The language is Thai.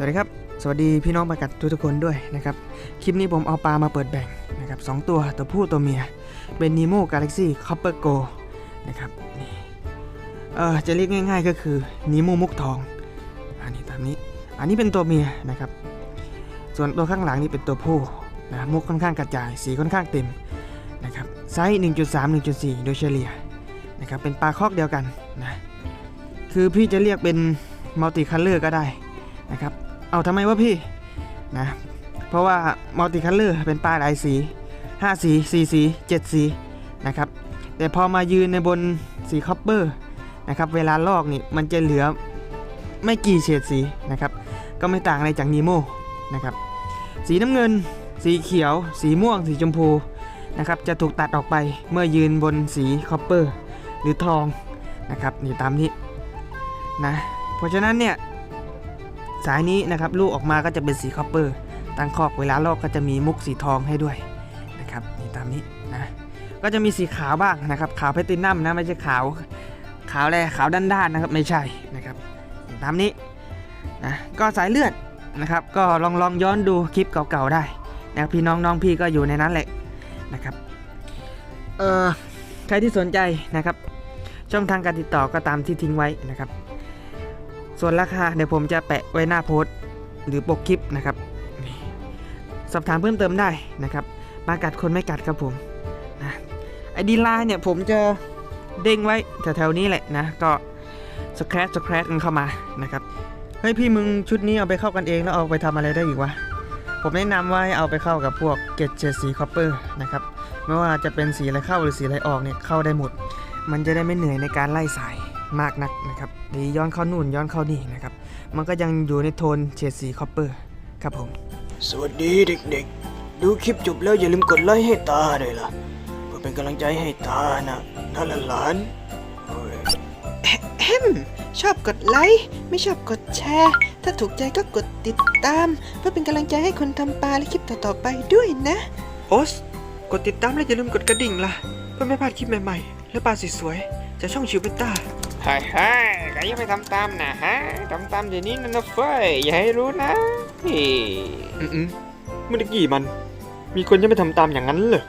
สวัสดีครับ สวัสดีพี่น้องประกัดทุกคนด้วยนะครับ คลิปนี้ผมเอาปลามาเปิดแบ่งนะครับสองตัวตัวผู้ตัวเมียเป็นนีโมกาแล็กซี่คอปเปอร์โกนะครับนี่เออจะเรียกง่าย ๆก็คือนีโมมุกทอง อันนี้ตามนี้ อันนี้เป็นตัวเมียนะครับ ส่วนตัวข้างหลังนี่เป็นตัวผู้นะมุกค่อนข้างกระจายสีค่อนข้างเต็มนะครับไซส์1.3 1.4 โดยเฉลี่ยนะครับเป็นปลาคอกเดียวกันนะคือพี่จะเรียกเป็นมัลติคัลเลอร์ก็ได้นะครับ เอาทำไมวะพี่นะเพราะว่ามัลติคัลเลอร์เป็นปลายหลายสี 5 สี 4 สี 7 สีนะครับ แต่พอมายืนในบนสีคอปเปอร์นะครับเวลาลอกนี่มันจะเหลือไม่กี่เฉดสีนะครับ ก็ไม่ต่างอะไรจากนีโมนะครับสีน้ำเงิน สีเขียว สีม่วง สีชมพูนะครับจะถูกตัดออกไปเมื่อยืนบนสีคอปเปอร์หรือทองนะครับนี่ตามนี้นะเพราะฉะนั้นเนี่ย สายนี้นะครับลูกออกมาก็จะเป็นสีคอปเปอร์ ตั้งคอกเวลาลอกก็จะมีมุกสีทองให้ด้วยนะครับนี่ตามนี้นะก็จะมีสีขาวบ้างนะครับขาวแพลตตินัมนะไม่ใช่ขาวขาวแร่ขาวด้านๆนะครับไม่ใช่นะครับตามนี้นะก็สายเลือดนะครับ ก็ลองลองย้อนดูคลิปเก่าๆได้นะครับพี่น้องน้องพี่ก็อยู่ในนั้นแหละนะครับเอ่อใครที่สนใจนะครับ ช่องทางการติดต่อก็ตามที่ทิ้งไว้นะครับ ส่วนราคาเดี๋ยวผมจะแปะไว้หน้าโพสต์หรือปกคลิปนะครับ สอบถามเพิ่มเติมได้นะครับ มากัดคนไม่กัดครับผมนะไอดีไลน์เนี่ยผมจะเด้งไว้แถวๆนี้แหละนะ ก็สแครชสแครชกันเข้ามานะครับเฮ้ยพี่มึงชุดนี้เอาไปเข้ากันเองแล้วเอาไปทำอะไรได้อีกวะผมแนะนำว่าให้เอาไปเข้ากับพวกเกจเจดสีคอปเปอร์นะครับไม่ว่าจะเป็นสีอะไรเข้าหรือสีอะไรออกเนี่ยเข้าได้หมด มันจะได้ไม่เหนื่อยในการไล่สาย มากนักนะครับดีย้อนเข้านู่นย้อนเข้านี่นะครับ มันก็ยังอยู่ในโทนเฉดสีคอปเปอร์ครับผม สวัสดีเด็กๆ ดูคลิปจบแล้วอย่าลืมกดไลค์ให้ตาด้วยล่ะ เพื่อเป็นกำลังใจให้ตานะถ้าหลานๆโอ้ยแฮมชอบกดไลค์ไม่ชอบกดแชร์ ถ้าถูกใจก็กดติดตาม เพื่อเป็นกำลังใจให้คนทำปลาและคลิปต่อๆไปด้วยนะ โอส กดติดตามและอย่าลืมกดกระดิ่งล่ะ เพื่อไม่พลาดคลิปใหม่ๆ และปลาสวยๆจากช่องชิวเบต้า เฮ้ยเฮ้ยใครยังไม่ทำตามนะฮะทำตามเดี๋ยวนี้นะนะเฟ้ยอย่าให้รู้นะเฮ้ยอืมๆเมื่อกี้มัน มีคนยังไปทำตามอย่างนั้นเลย